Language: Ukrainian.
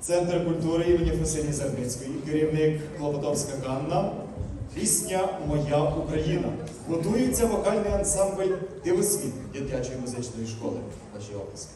Центр культури імені Фесині Зарницької, керівник Клопотовська Ганна. Пісня Моя Україна. Готується вокальний ансамбль Дивосвіт дитячої музичної школи. Ваші описки.